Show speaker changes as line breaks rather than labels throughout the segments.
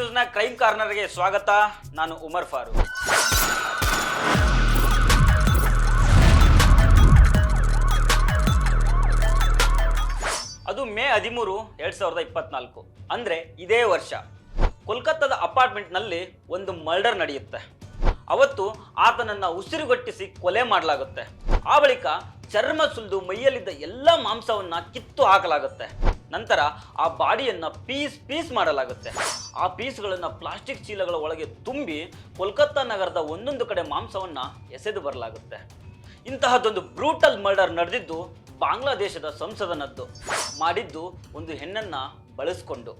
ನ್ಯೂಸ್ನ crime ಕಾರ್ನರ್ಗೆ ಸ್ವಾಗತ. ನಾನು ಉಮರ್ ಫಾರೂಕ್. ಅದು ಮೇ ಹದಿಮೂರು ಎರಡ್ ಸಾವಿರದ ಇಪ್ಪತ್ನಾಲ್ಕು. ಅಂದ್ರೆ ಇದೇ ವರ್ಷ. ಕೋಲ್ಕತ್ತಾದ ಅಪಾರ್ಟ್ಮೆಂಟ್ನಲ್ಲಿ ಒಂದು ಮರ್ಡರ್ ನಡೆಯುತ್ತೆ. ಅವತ್ತು ಆತನನ್ನ ಉಸಿರುಗಟ್ಟಿಸಿ ಕೊಲೆ ಮಾಡಲಾಗುತ್ತೆ. ಆ ಬಳಿಕ ಚರ್ಮ ಸುಲಿದು ಮೈಯಲ್ಲಿದ್ದ ಎಲ್ಲ ಮಾಂಸವನ್ನ ಕಿತ್ತು ಹಾಕಲಾಗುತ್ತೆ. ನಂತರ ಆ ಬಾಡಿಯನ್ನು ಪೀಸ್ ಪೀಸ್ ಮಾಡಲಾಗುತ್ತೆ. ಆ ಪೀಸ್ಗಳನ್ನು ಪ್ಲಾಸ್ಟಿಕ್ ಚೀಲಗಳ ಒಳಗೆ ತುಂಬಿ ಕೋಲ್ಕತ್ತಾ ನಗರದ ಒಂದೊಂದು ಕಡೆ ಮಾಂಸವನ್ನು ಎಸೆದು ಬರಲಾಗುತ್ತೆ. ಇಂತಹದ್ದೊಂದು ಬ್ರೂಟಲ್ ಮರ್ಡರ್ ನಡೆದಿದ್ದು ಬಾಂಗ್ಲಾದೇಶದ ಸಂಸದನದ್ದು. ಮಾಡಿದ್ದು ಒಂದು ಹೆಣ್ಣನ್ನ ಬಳಸಿಕೊಂಡು.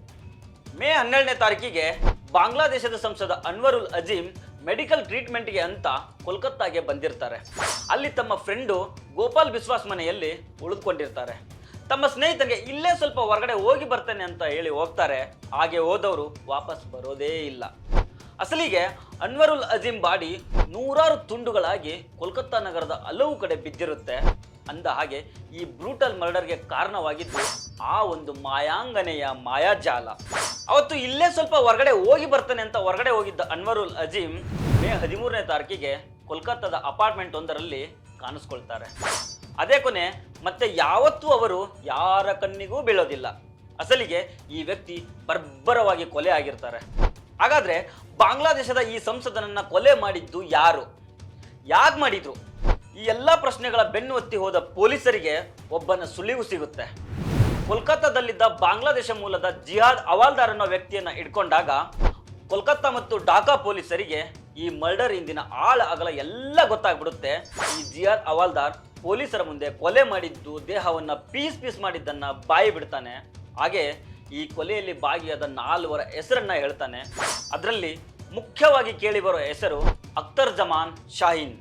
ಮೇ ಹನ್ನೆರಡನೇ ತಾರೀಕಿಗೆ ಬಾಂಗ್ಲಾದೇಶದ ಸಂಸದ ಅನ್ವರುಲ್ ಅಜೀಮ್ ಮೆಡಿಕಲ್ ಟ್ರೀಟ್ಮೆಂಟ್ಗೆ ಅಂತ ಕೋಲ್ಕತ್ತಾಗೆ ಬಂದಿರ್ತಾರೆ. ಅಲ್ಲಿ ತಮ್ಮ ಫ್ರೆಂಡು ಗೋಪಾಲ್ ಬಿಸ್ವಾಸ್ ಮನೆಯಲ್ಲಿ ಉಳಿದುಕೊಂಡಿರ್ತಾರೆ. ತಮ್ಮ ಸ್ನೇಹಿತನಿಗೆ ಇಲ್ಲೇ ಸ್ವಲ್ಪ ಹೊರಗಡೆ ಹೋಗಿ ಬರ್ತೇನೆ ಅಂತ ಹೇಳಿ ಹೋಗ್ತಾರೆ. ಹಾಗೆ ಹೋದವರು ವಾಪಸ್ ಬರೋದೇ ಇಲ್ಲ. ಅಸಲಿಗೆ ಅನ್ವರುಲ್ ಅಜೀಮ್ ಬಾಡಿ ನೂರಾರು ತುಂಡುಗಳಾಗಿ ಕೋಲ್ಕತ್ತಾ ನಗರದ ಹಲವು ಕಡೆ ಬಿದ್ದಿರುತ್ತೆ. ಅಂದ ಹಾಗೆ ಈ ಬ್ರೂಟಲ್ ಮರ್ಡರ್ಗೆ ಕಾರಣವಾಗಿದ್ದು ಆ ಒಂದು ಮಾಯಾಂಗನೆಯ ಮಾಯಾಜಾಲ. ಅವತ್ತು ಇಲ್ಲೇ ಸ್ವಲ್ಪ ಹೊರಗಡೆ ಹೋಗಿ ಬರ್ತಾನೆ ಅಂತ ಹೊರಗಡೆ ಹೋಗಿದ್ದ ಅನ್ವರುಲ್ ಅಜೀಮ್ ಮೇ ಹದಿಮೂರನೇ ತಾರೀಕಿಗೆ ಕೋಲ್ಕತ್ತಾದ ಅಪಾರ್ಟ್ಮೆಂಟ್ ಒಂದರಲ್ಲಿ ಕಾಣಿಸ್ಕೊಳ್ತಾರೆ. ಅದೇ ಕೊನೆ, ಮತ್ತೆ ಯಾವತ್ತೂ ಅವರು ಯಾರ ಕಣ್ಣಿಗೂ ಬೀಳೋದಿಲ್ಲ. ಅಸಲಿಗೆ ಈ ವ್ಯಕ್ತಿ ಬರ್ಬರವಾಗಿ ಕೊಲೆ ಆಗಿರ್ತಾರೆ. ಹಾಗಾದ್ರೆ ಬಾಂಗ್ಲಾದೇಶದ ಈ ಸಂಸದನನ್ನ ಕೊಲೆ ಮಾಡಿದ್ದು ಯಾರು? ಯಾಕೆ ಮಾಡಿದ್ರು? ಈ ಎಲ್ಲ ಪ್ರಶ್ನೆಗಳ ಬೆನ್ನು ಒತ್ತಿ ಹೋದ ಪೊಲೀಸರಿಗೆ ಒಬ್ಬನ ಸುಳಿವು ಸಿಗುತ್ತೆ. ಕೋಲ್ಕತ್ತಾದಲ್ಲಿದ್ದ ಬಾಂಗ್ಲಾದೇಶ ಮೂಲದ ಜಿಹಾದ್ ಹವಾಲ್ದಾರ್ ಅನ್ನೋ ವ್ಯಕ್ತಿಯನ್ನ ಇಟ್ಕೊಂಡಾಗ ಕೋಲ್ಕತ್ತಾ ಮತ್ತು ಢಾಕಾ ಪೊಲೀಸರಿಗೆ ಈ ಮರ್ಡರ್ ಇಂದಿನ ಆಳ ಅಗಲ ಎಲ್ಲ ಗೊತ್ತಾಗ್ಬಿಡುತ್ತೆ. ಈ ಜಿಹಾದ್ ಅವಾಲ್ದಾರ್ ಪೊಲೀಸರ ಮುಂದೆ ಕೊಲೆ ಮಾಡಿದ್ದು, ದೇಹವನ್ನು ಪೀಸ್ ಪೀಸ್ ಮಾಡಿದ್ದನ್ನು ಬಾಯಿ ಬಿಡ್ತಾನೆ. ಹಾಗೆ ಈ ಕೊಲೆಯಲ್ಲಿ ಭಾಗಿಯಾದ ನಾಲ್ವರ ಹೆಸರನ್ನು ಹೇಳ್ತಾನೆ. ಅದರಲ್ಲಿ ಮುಖ್ಯವಾಗಿ ಕೇಳಿ ಬರೋ ಹೆಸರು ಅಖ್ತರ್ ಜಮಾನ್ ಶಾಹೀನ್.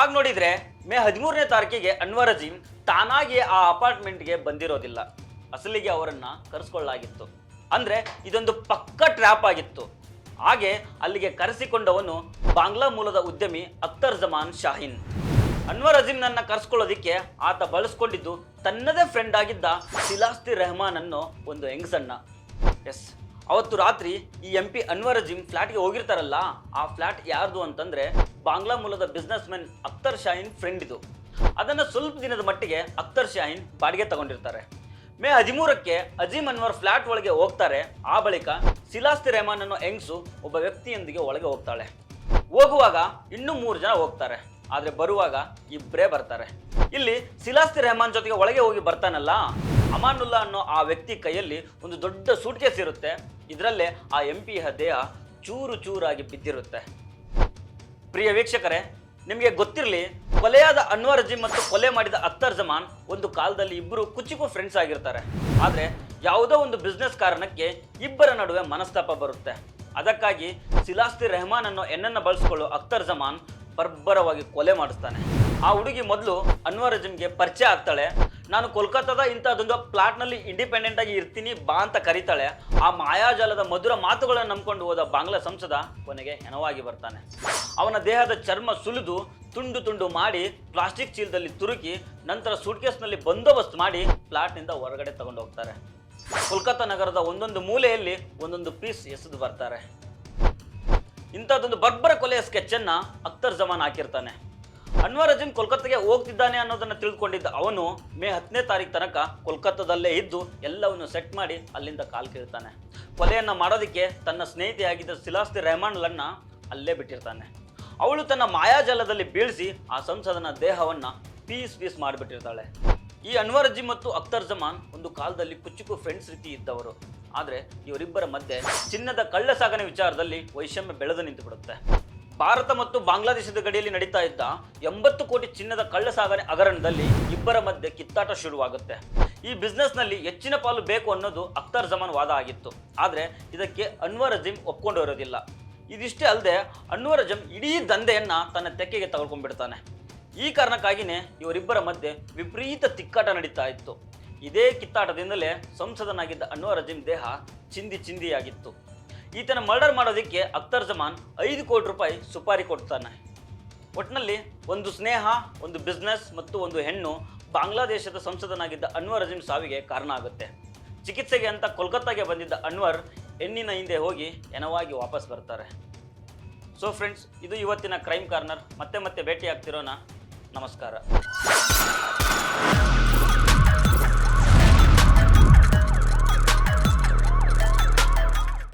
ಆಗ ನೋಡಿದರೆ ಮೇ ಹದಿಮೂರನೇ ತಾರೀಕಿಗೆ ಅನ್ವರ್ ಅಜೀಮ್ ತಾನಾಗಿ ಆ ಅಪಾರ್ಟ್ಮೆಂಟ್ಗೆ ಬಂದಿರೋದಿಲ್ಲ. ಅಸಲಿಗೆ ಅವರನ್ನು ಕರೆಸ್ಕೊಳ್ಳಾಗಿತ್ತು. ಅಂದರೆ ಇದೊಂದು ಪಕ್ಕ ಟ್ರ್ಯಾಪ್ ಆಗಿತ್ತು. ಹಾಗೆ ಅಲ್ಲಿಗೆ ಕರೆಸಿಕೊಂಡವನು ಬಾಂಗ್ಲಾ ಮೂಲದ ಉದ್ಯಮಿ ಅಖ್ತರ್ ಜಮಾನ್ ಶಾಹೀನ್. ಅನ್ವರ್ ಅಜೀಮ್ನನ್ನ ಕರ್ಸ್ಕೊಳ್ಳೋದಿಕ್ಕೆ ಆತ ಬಳಸ್ಕೊಂಡಿದ್ದು ತನ್ನದೇ ಫ್ರೆಂಡ್ ಆಗಿದ್ದ ಶಿಲಾಸ್ತಿ ರೆಹಮಾನ್ ಅನ್ನೋ ಒಂದು ಹೆಂಗಸನ್ನ ಎಸ್, ಅವತ್ತು ರಾತ್ರಿ ಈ ಎಂ ಪಿ ಅನ್ವರ್ ಅಜೀಮ್ ಫ್ಲಾಟ್ಗೆ ಹೋಗಿರ್ತಾರಲ್ಲ, ಆ ಫ್ಲಾಟ್ ಯಾರ್ದು ಅಂತಂದ್ರೆ ಬಾಂಗ್ಲಾ ಮೂಲದ businessman Akhtar Shaheen friend ಇದು. ಅದನ್ನ ಸ್ವಲ್ಪ ದಿನದ ಮಟ್ಟಿಗೆ ಅಖ್ತರ್ ಶಾಹಿನ್ ಬಾಡಿಗೆ ತಗೊಂಡಿರ್ತಾರೆ. ಮೇ ಹದಿಮೂರಕ್ಕೆ ಅಜೀಮ್ ಅನ್ವರ್ ಫ್ಲಾಟ್ ಒಳಗೆ ಹೋಗ್ತಾರೆ, ಆ ಬಳಿಕ ಶಿಲಾಸ್ತಿ ರೆಹಮಾನ್ ಅನ್ನೋ ಹೆಂಗ್ಸು ಒಬ್ಬ ವ್ಯಕ್ತಿಯೊಂದಿಗೆ ಒಳಗೆ ಹೋಗ್ತಾಳೆ. ಹೋಗುವಾಗ ಇನ್ನೂ ಮೂರು ಜನ ಹೋಗ್ತಾರೆ. ಆದ್ರೆ ಬರುವಾಗ ಇಬ್ಬರೇ ಬರ್ತಾರೆ. ಇಲ್ಲಿ ಸಿಲಾಸ್ತಿ ರೆಹಮಾನ್ ಜೊತೆಗೆ ಒಳಗೆ ಹೋಗಿ ಬರ್ತಾನಲ್ಲ, ಅಮಾನುಲ್ಲಾ ಅನ್ನೋ ಆ ವ್ಯಕ್ತಿ ಕೈಯಲ್ಲಿ ಒಂದು ದೊಡ್ಡ ಸೂಟ್ ಕೇಸ್ ಇರುತ್ತೆ. ಇದರಲ್ಲೇ ಆ ಎಂ ಪಿ ದೇಹ ಚೂರು ಚೂರಾಗಿ ಬಿದ್ದಿರುತ್ತೆ. ಪ್ರಿಯ ವೀಕ್ಷಕರೇ, ನಿಮಗೆ ಗೊತ್ತಿರಲಿ, ಕೊಲೆಯಾದ ಅನ್ವರ್ ಮತ್ತು ಕೊಲೆ ಮಾಡಿದ ಅಖ್ತರ್ ಜಮಾನ್ ಒಂದು ಕಾಲದಲ್ಲಿ ಇಬ್ಬರು ಕುಚಿಗೂ ಫ್ರೆಂಡ್ಸ್ ಆಗಿರ್ತಾರೆ. ಆದರೆ ಯಾವುದೋ ಒಂದು ಬಿಸ್ನೆಸ್ ಕಾರಣಕ್ಕೆ ಇಬ್ಬರ ನಡುವೆ ಮನಸ್ತಾಪ ಬರುತ್ತೆ. ಅದಕ್ಕಾಗಿ ಸಿಲಾಸ್ತಿ ರೆಹಮಾನ್ ಅನ್ನೋ ಎನ್ನನ್ನು ಬಳಸ್ಕೊಳ್ಳೋ ಅಖ್ತರ್ ಜಮಾನ್ ಬರ್ಬರವಾಗಿ ಕೊಲೆ ಮಾಡಿಸ್ತಾನೆ. ಆ ಹುಡುಗಿ ಮೊದಲು ಅನ್ವರ್ ಅಜಮ್ಗೆ ಪರಿಚಯ ಆಗ್ತಾಳೆ. ನಾನು ಕೋಲ್ಕತ್ತಾದ ಇಂಥದ್ದೊಂದು ಪ್ಲಾಟ್ನಲ್ಲಿ ಇಂಡಿಪೆಂಡೆಂಟ್ ಆಗಿ ಇರ್ತೀನಿ, ಬಾ ಅಂತ ಕರೀತಾಳೆ. ಆ ಮಾಯಾಜಾಲದ ಮಧುರ ಮಾತುಗಳನ್ನು ನಂಬಿಕೊಂಡು ಹೋದ ಬಾಂಗ್ಲಾ ಸಂಸದ ಕೊನೆಗೆ ಹೆಣವಾಗಿ ಬರ್ತಾನೆ. ಅವನ ದೇಹದ ಚರ್ಮ ಸುಲಿದು ತುಂಡು ತುಂಡು ಮಾಡಿ ಪ್ಲಾಸ್ಟಿಕ್ ಚೀಲದಲ್ಲಿ ತುರುಕಿ ನಂತರ ಸೂಟ್ಕೇಸ್ನಲ್ಲಿ ಬಂದೋಬಸ್ತ್ ಮಾಡಿ ಪ್ಲಾಟ್ನಿಂದ ಹೊರಗಡೆ ತಗೊಂಡು ಹೋಗ್ತಾರೆ ಕೋಲ್ಕತ್ತಾ ನಗರದ ಒಂದೊಂದು ಮೂಲೆಯಲ್ಲಿ ಒಂದೊಂದು ಪೀಸ್ ಎಸೆದು ಬರ್ತಾರೆ. ಇಂಥದ್ದೊಂದು ಬರ್ಬರ ಕೊಲೆಯ ಸ್ಕೆಚ್ ಅನ್ನ ಅಖ್ತರ್ ಜಮಾನ್ ಹಾಕಿರ್ತಾನೆ. ಅನ್ವರ್ ಅಜೀಮ್ ಕೋಲ್ಕತ್ತಾಗೆ ಹೋಗ್ತಿದ್ದಾನೆ ಅನ್ನೋದನ್ನ ತಿಳಿದುಕೊಂಡಿದ್ದ ಅವನು ಮೇ ಹತ್ತನೇ ತಾರೀಕು ತನಕ ಕೋಲ್ಕತ್ತಾದಲ್ಲೇ ಇದ್ದು ಎಲ್ಲವನ್ನು ಸೆಟ್ ಮಾಡಿ ಅಲ್ಲಿಂದ ಕಾಲ್ ಕೀಳ್ತಾನೆ. ಕೊಲೆಯನ್ನು ಮಾಡೋದಕ್ಕೆ ತನ್ನ ಸ್ನೇಹಿತೆಯಾಗಿದ್ದ ಸಿಲಾಸ್ತಿ ರೆಹಮಾನ್ಲನ್ನ ಅಲ್ಲೇ ಬಿಟ್ಟಿರ್ತಾನೆ. ಅವಳು ತನ್ನ ಮಾಯಾಜಾಲದಲ್ಲಿ ಬೀಳಿಸಿ ಆ ಸಂಸದನ ದೇಹವನ್ನ ಪೀಸ್ ಪೀಸ್ ಮಾಡಿಬಿಟ್ಟಿರ್ತಾಳೆ. ಈ ಅನ್ವರ್ ಅಜೀಮ್ ಮತ್ತು ಅಖ್ತರ್ ಜಮಾನ್ ಒಂದು ಕಾಲದಲ್ಲಿ ಕುಚ್ಚುಕು ಫ್ರೆಂಡ್ಸ್ ರೀತಿ ಇದ್ದವರು. ಆದರೆ ಇವರಿಬ್ಬರ ಮಧ್ಯೆ ಚಿನ್ನದ ಕಳ್ಳ ಸಾಗಣೆ ವಿಚಾರದಲ್ಲಿ ವೈಷಮ್ಯ ಬೆಳೆದು ನಿಂತು ಬಿಡುತ್ತೆ ಭಾರತ ಮತ್ತು ಬಾಂಗ್ಲಾದೇಶದ ಗಡಿಯಲ್ಲಿ ನಡೀತಾ ಇದ್ದ ಎಂಬತ್ತು ಕೋಟಿ ಚಿನ್ನದ ಕಳ್ಳ ಸಾಗಣೆ ಹಗರಣದಲ್ಲಿ ಇಬ್ಬರ ಮಧ್ಯೆ ಕಿತ್ತಾಟ ಶುರುವಾಗುತ್ತೆ. ಈ ಬಿಸ್ನೆಸ್ನಲ್ಲಿ ಹೆಚ್ಚಿನ ಪಾಲು ಬೇಕು ಅನ್ನೋದು ಅಖ್ತರ್ ಜಮಾನ್ ವಾದ ಆಗಿತ್ತು. ಆದರೆ ಇದಕ್ಕೆ ಅನ್ವರ್ ಅಜಿಮ್ ಒಪ್ಕೊಂಡು ಇರೋದಿಲ್ಲ. ಇದಿಷ್ಟೇ ಅಲ್ಲದೆ ಅನ್ವರ್ ಅಜಮ್ ಇಡೀ ದಂಧೆಯನ್ನು ತನ್ನ ತೆಕ್ಕೆಗೆ ತಗೊಳ್ಕೊಂಡ್ಬಿಡ್ತಾನೆ ಈ ಕಾರಣಕ್ಕಾಗಿಯೇ ಇವರಿಬ್ಬರ ಮಧ್ಯೆ ವಿಪರೀತ ತಿಕ್ಕಾಟ ನಡೀತಾ ಇತ್ತು. ಇದೇ ಕಿತ್ತಾಟದಿಂದಲೇ ಸಂಸದನಾಗಿದ್ದ ಅನ್ವರ್ ಅಜೀಮ್ ದೇಹ ಚಿಂದಿ ಚಿಂದಿಯಾಗಿತ್ತು. ಈತನ ಮರ್ಡರ್ ಮಾಡೋದಕ್ಕೆ ಅಖ್ತರ್ ಜಮಾನ್ ಐದು ಕೋಟಿ ರೂಪಾಯಿ ಸುಪಾರಿ ಕೊಡ್ತಾನೆ. ಒಟ್ಟಿನಲ್ಲಿ ಒಂದು ಸ್ನೇಹ, ಒಂದು ಬಿಸ್ನೆಸ್ ಮತ್ತು ಒಂದು ಹೆಣ್ಣು ಬಾಂಗ್ಲಾದೇಶದ ಸಂಸದನಾಗಿದ್ದ ಅನ್ವರ್ ಅಜೀಮ್ ಸಾವಿಗೆ ಕಾರಣ ಆಗುತ್ತೆ. ಚಿಕಿತ್ಸೆಗೆ ಅಂತ ಕೋಲ್ಕತ್ತಾಗೆ ಬಂದಿದ್ದ ಅನ್ವರ್ ಹೆಣ್ಣಿನ ಹಿಂದೆ ಹೋಗಿ ಎನವಾಗಿ ವಾಪಸ್ ಬರ್ತಾರೆ. ಸೊ ಫ್ರೆಂಡ್ಸ್ ಇದು ಇವತ್ತಿನ ಕ್ರೈಮ್ ಕಾರ್ನರ್ ಮತ್ತೆ ಮತ್ತೆ ಭೇಟಿ ಆಗ್ತಿರೋಣ ನಮಸ್ಕಾರ.